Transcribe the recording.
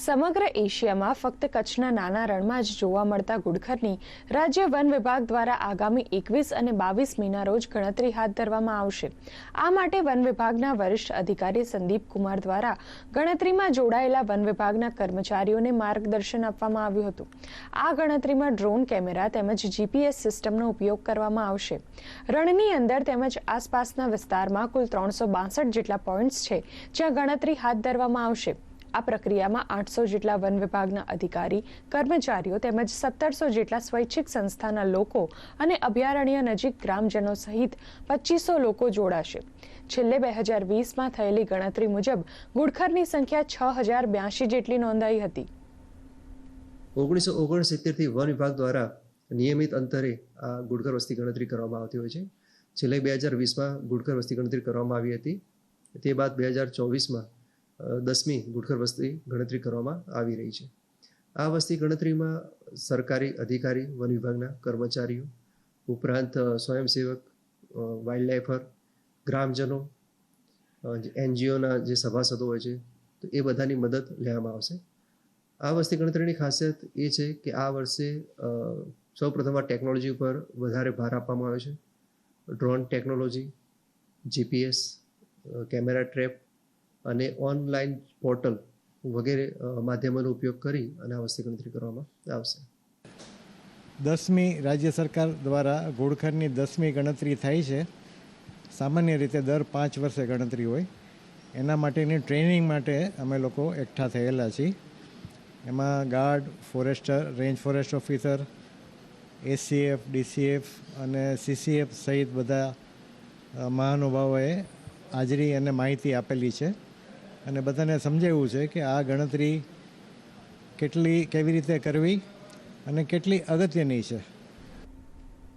સમગ્ર એશિયામાં ફક્ત કચ્છના નાના રણમાં જ જોવા મળતા ગુડખરની રાજ્ય વન વિભાગ દ્વારા આગામી એકવીસ અને બાવીસ મેના રોજ ગણતરી હાથ ધરવામાં આવશે. આ માટે વન વિભાગના વરિષ્ઠ અધિકારી સંદીપ કુમાર દ્વારા ગણતરીમાં જોડાયેલા વન વિભાગના કર્મચારીઓને માર્ગદર્શન આપવામાં આવ્યું હતું. આ ગણતરીમાં ડ્રોન કેમેરા તેમજ જીપીએસ સિસ્ટમનો ઉપયોગ કરવામાં આવશે. રણની અંદર તેમજ આસપાસના વિસ્તારમાં કુલ ત્રણસો જેટલા પોઈન્ટ્સ છે, જ્યાં ગણતરી હાથ ધરવામાં આવશે. આ પ્રક્રિયામાં આઠસો જેટલા વન વિભાગના અધિકારી, કર્મચારીઓ તેમજ સત્તરસો જેટલા સ્વૈચ્છિક સંસ્થાના લોકો અને અભયારણ્ય નજીક ગ્રામજનો સહિત પચીસો લોકો જોડાશે. છેલ્લે બે હજાર વીસમાં થયેલી ગણતરી મુજબ ગુડખરની સંખ્યા છ હજાર બ્યાસી જેટલી નોંધાઈ હતી. ઓગણીસો ઓગણસિત્તેરથી વન વિભાગ દ્વારા નિયમિત અંતરે આ ગુડકર વસ્તી ગણતરી કરવામાં આવતી હોય છે. છેલ્લે બે હજાર વીસમાં ગુડકર વસ્તી ગણતરી કરવામાં આવી હતી. તે બાદ બે હજાર ચોવીસમાં દસમી ગુડકર વસ્તી ગણતરી કરવામાં આવી રહી છે. આ વસ્તી ગણતરીમાં સરકારી અધિકારી, વન વિભાગના કર્મચારીઓ, ઉપરાંત સ્વયંસેવક વાઇલ્ડ લાઈફર ગ્રામજનો એનજીઓના જે સભાસદો હોય છે, તો એ બધાની મદદ લેવામાં આવશે. આ વસ્તી ગણતરીની ખાસિયત એ છે કે આ વર્ષે સૌ પ્રથમ આ ટેકનોલોજી ઉપર વધારે ભાર આપવામાં આવ્યો છે. Drone technology, GPS camera trap અને ઓનલાઈન પોર્ટલ વગેરે માધ્યમોનો ઉપયોગ કરી અને આ ગણતરી કરવામાં આવશે. દસમી રાજ્ય સરકાર દ્વારા ઘોડખરની દસમી ગણતરી થાય છે. સામાન્ય રીતે દર પાંચ વર્ષે ગણતરી હોય. એના માટેની ટ્રેનિંગ માટે અમે લોકો એકઠા થયેલા છીએ. એમાં guard, forester, range forest officer ACF DCF અને સીસીએફ સહિત બધા મહાનુભાવોએ હાજરી અને માહિતી આપેલી છે. અને બધાને સમજાવ્યું છે કે આ ગણતરી કેટલી, કેવી રીતે કરવી અને કેટલી અગત્યની છે.